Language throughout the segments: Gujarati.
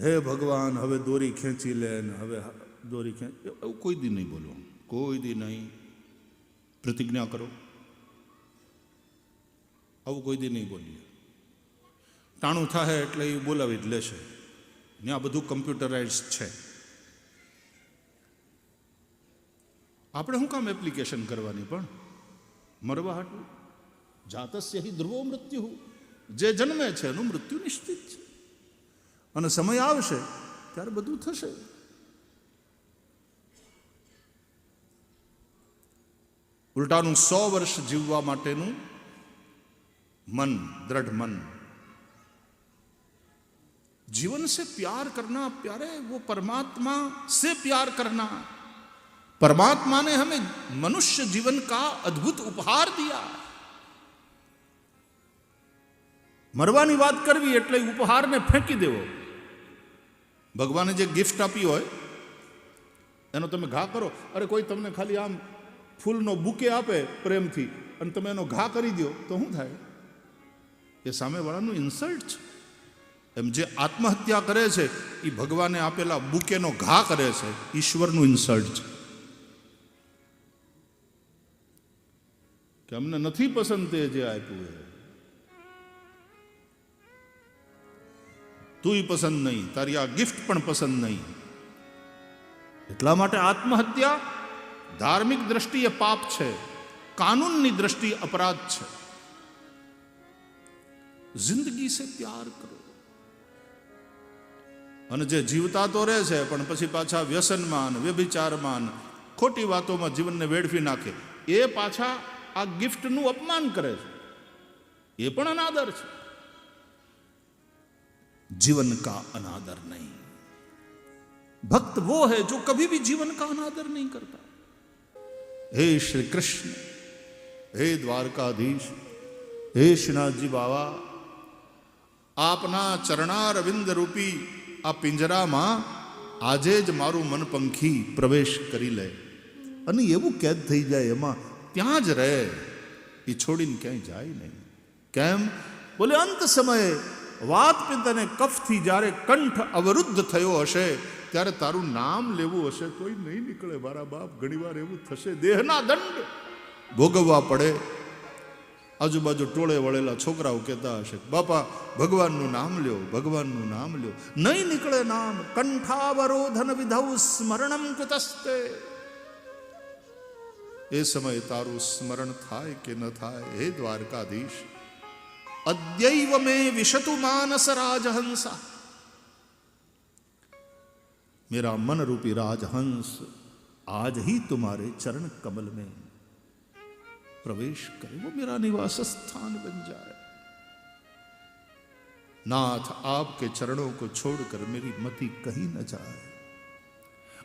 હે ભગવાન, હવે દોરી ખેંચી લે ને હવે દોરી ખેંચી એવું કોઈ દી નહીં બોલવું. કોઈ દી નહીં. પ્રતિજ્ઞા કરો. આવું કોઈ દી નહીં બોલીએ. ટાણું થાય એટલે એ બોલાવી જ લેશે. આ બધું કમ્પ્યુટરાઇઝ છે. આપણે શું કામ એપ્લિકેશન કરવાની પણ? મરવા હાટું? જાતસ્ય ધ્રુવો મૃત્યુ. જે જન્મે છે એનું મૃત્યુ નિશ્ચિત છે. અને સમય આવશે ત્યારે બધું થશે ઉલટાનું સો વર્ષ જીવવા માટેનું मन दृढ़ मन जीवन से प्यार करना प्यारे वो परमात्मा से प्यार करना परमात्मा ने हमें मनुष्य जीवन का अद्भुत उपहार दिया મરવાની વાત કરવી એટલે ઉપહારને ફેંકી દેવો ભગવાને જે ગિફ્ટ આપી હોય, એનો તમે ઘા કરો. અરે કોઈ તમને ખાલી આમ ફૂલનો બુકે આપે પ્રેમથી અને તમે એનો ઘા કરી દો તો શું થાય? એ સામેવાળાનું ઇન્સલ્ટ છે. એમ જે આત્મહત્યા કરે છે એ ભગવાને આપેલા બુકેનો ઘા કરે છે, ઈશ્વરનું ઇન્સલ્ટ છે. કે અમને નથી પસંદ તે જે આપ્યું એ તુંય પસંદ નહીં, તારી આ ગિફ્ટ પણ પસંદ નહીં. એટલા માટે આત્મહત્યા ધાર્મિક દ્રષ્ટિએ પાપ છે, કાનૂનની દ્રષ્ટિએ અપરાધ છે. જિંદગી સે પ્યાર કરો. અને જે જીવતા તો રહે છે, પણ પછી પાછા વ્યસનમાં ને વ્યભિચારમાં ને ખોટી વાતોમાં જીવનને વેડફી નાખે, એ પાછા આ ગિફ્ટનું અપમાન કરે છે. એ પણ અનાદર છે. जीवन का अनादर नहीं भक्त वो है जो कभी भी जीवन का अनादर नहीं करता हे श्री कृष्ण हे द्वारकाधीश हे श्रीनाथजी बाबा આપના ચરણારવિંદ રૂપી આ પિંજરામાં આજે જ મારું મન પંખી પ્રવેશ કરી લે અને એવું કેદ થઈ જાય એમાં ત્યાં જ રહે એ છોડીને ક્યાંય જાય નહીં કેમ બોલે અંત સમયે વાત પિત્ત અને કફથી જ્યારે કંઠ અવરુદ્ધ થયો હશે, ત્યારે તારું નામ લેવું હશે તોય નહીં નીકળે. મારા બાપ ઘણીવાર એવું થશે. દેહના દંડ ભોગવવા પડે. આજુબાજુ ટોળે વળેલા છોકરાઓ કહેતા હશે, બાપા, ભગવાનનું નામ લ્યો, ભગવાનનું નામ લ્યો. નહીં નીકળે નામ. કંઠાવરોધન વિધૌ સ્મરણમ કૃતસ્તે. એ સમયે તારું સ્મરણ થાય કે ન થાય, હે દ્વારકાધીશ अद्यैव में विशतु मानस राजहंसा मेरा मन रूपी राजहंस आज ही तुम्हारे चरण कमल में प्रवेश करे वो मेरा निवास स्थान बन जाए नाथ आपके चरणों को छोड़कर मेरी मति कहीं न जाए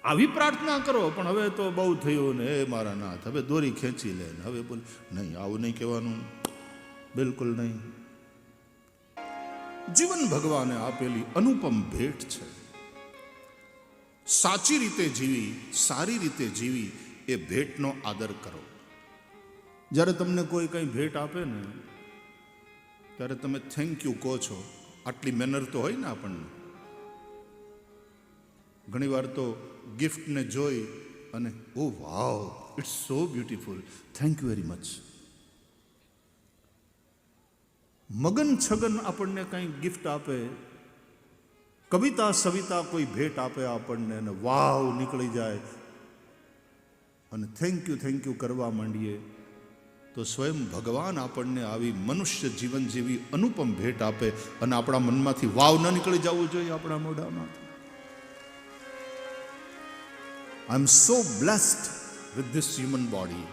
આવી પ્રાર્થના કરો પણ હવે તો બહુ થયું ને એ મારા નાથ હવે દોરી ખેંચી લે ને હવે બોલ નહીં આવું નહીં કહેવાનું બિલકુલ નહીં જીવન ભગવાને આપેલી અનુપમ ભેટ છે. સાચી રીતે જીવી, સારી રીતે જીવી એ ભેટનો આદર કરો. જ્યારે તમને કોઈ કંઈ ભેટ આપે ને, ત્યારે તમે થેન્ક યુ કહો છો. આટલી મેનર તો હોય ને આપણને. ઘણીવાર તો ગિફ્ટને જોઈ અને ઓ wow it's so beautiful thank you very much Magan Chhagan આપણને કંઈ ગિફ્ટ આપે, કવિતા, સવિતા કોઈ ભેટ આપે આપણને અને વાવ નીકળી જાય. અને થેન્ક યુ થેન્ક યુ કરવા માંડીએ તો સ્વયં ભગવાન આપણને આવી મનુષ્ય જીવન જેવી અનુપમ ભેટ આપે અને આપણા મનમાંથી વાવ ન નીકળી જવું જોઈએ આપણા મોઢામાં I am so blessed with this human body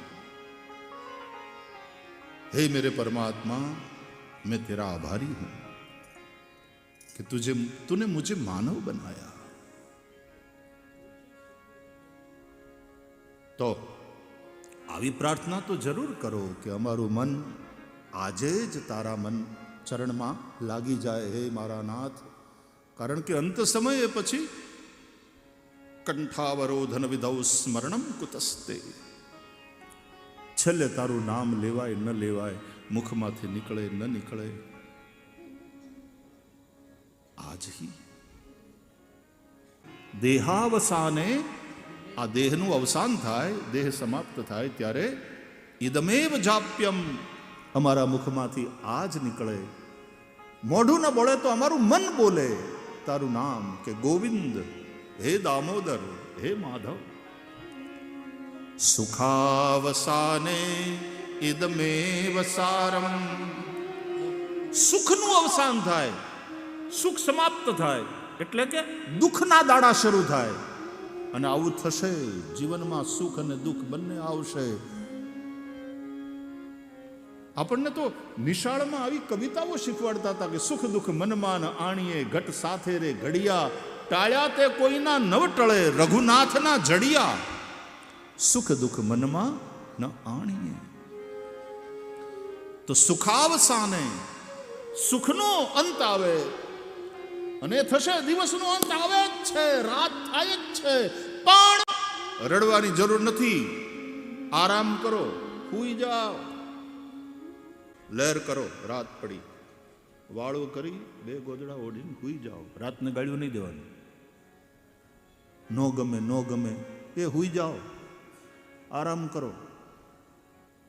હે મેરે પરમાત્મા मैं तेरा आभारी हूं कि तुझे तूने मुझे मानव बनाया તો આવી પ્રાર્થના તો જરૂર કરો કે અમારું મન આજે જ તારા મન ચરણમાં લાગી જાય હે મારા નાથ કારણ કે અંત સમયે પછી કંઠાવરોધન વિધૌ સ્મરણમ કુતસ્તે છેલ્લે તારું નામ લેવાય ન લેવાય મુખમાંથી નીકળે, ન નીકળે, આજ દેહાવસાને આ દેહનું અવસાન થાય, દેહ સમાપ્ત થાય ત્યારે ઇદમેવ જાપ્યમ અમારા મુખમાંથી આ જ નીકળે. મોઢું ન બોલે તો અમારું મન બોલે. તારું નામ કે ગોવિંદ, હે દામોદર, હે માધવ. સુખાવસાને ઇદમેવ સારમ સુખનું અવસાન થાય સુખ સમાપ્ત થાય એટલે કે દુઃખના દાડા શરૂ થાય અને આવું થશે જીવનમાં સુખ અને દુઃખ બંને આવશે આપણને તો નિશાળમાં આવી કવિતાઓ શીખવાડતા હતા કે સુખ દુઃખ મનમાં આણીએ ઘટ સાથે રે ઘડિયા ટાળ્યા તે કોઈના નવ ટળે રઘુનાથના જડિયા સુખ દુઃખ મનમાં ન આણીએ તો સુખાવસાને સુખનો અંત આવે. અને થશે દિવસનો અંત આવે જ છે, રાત થાય જ છે. પણ રડવાની જરૂર નથી. આરામ કરો, સુઈ જાઓ. લહેર કરો, રાત પડી. વાળો કરી બે ગોદડા ઓઢીને સુઈ જાઓ. રાતને ગાળ્યું નહીં દેવાનું. નો ગમે નો ગમે, એ સુઈ જાઓ. આરામ કરો.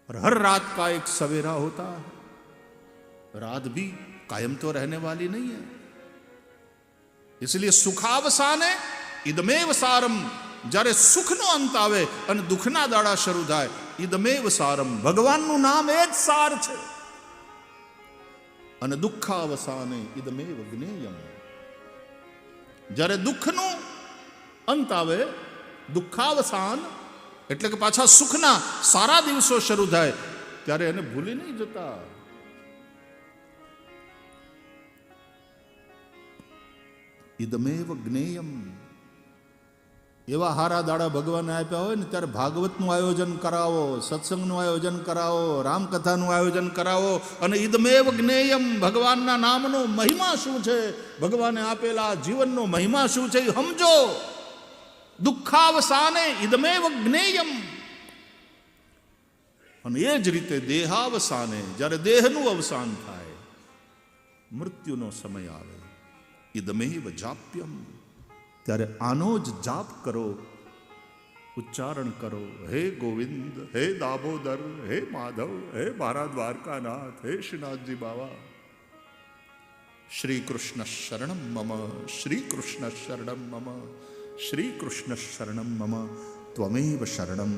और हर रात का एक सवेरा होता है रात भी कायम तो रहने वाली नहीं है इसलिए સુખાવસાને ઇદમેવ સારમ જ્યારે સુખનો અંત આવે અને દુઃખના દાડા શરૂ થાય ઇદમેવ સારમ ભગવાનનું નામ એ જ સાર છે અને દુઃખાવસાને ઇદમેવ જ્ઞેયમ જ્યારે દુઃખનું અંત આવે દુઃખાવસાન એટલે કે પાછા સુખના સારા દિવસો શરૂ થાય, ત્યારે એને ભૂલી નહીં જતા. ઇદમેવ જ્ઞેયમ. એવા હારા દાડા ભગવાને આપ્યા હોય ને, ત્યારે ભાગવતનું આયોજન કરાવો, સત્સંગનું આયોજન કરાવો, રામકથાનું આયોજન કરાવો, અને ઇદમેવ જ્ઞેયમ, ભગવાનના નામનો મહિમા શું છે? ભગવાને આપેલા જીવનનો મહિમા શું છે? એ સમજો. દુઃખાવસાને ઇદમેવ જ્ઞેયમ. અને એ જ રીતે દેહાવસાને, જ્યારે દેહનું અવસાન થાય, મૃત્યુનો સમય આવે. ઇદમેવ જાપ્યમ. ત્યારે આનો જ જાપ કરો. ઉચ્ચારણ કરો. હે ગોવિંદ, હે દામોદર, હે માધવ, હે મારા દ્વારકાનાથ, હે શ્રીનાથજી બાવા. શ્રી કૃષ્ણ મમ શ્રી કૃષ્ણ મમ. શ્રી કૃષ્ણ શરણમ મમ ત્વમેવ શરણમ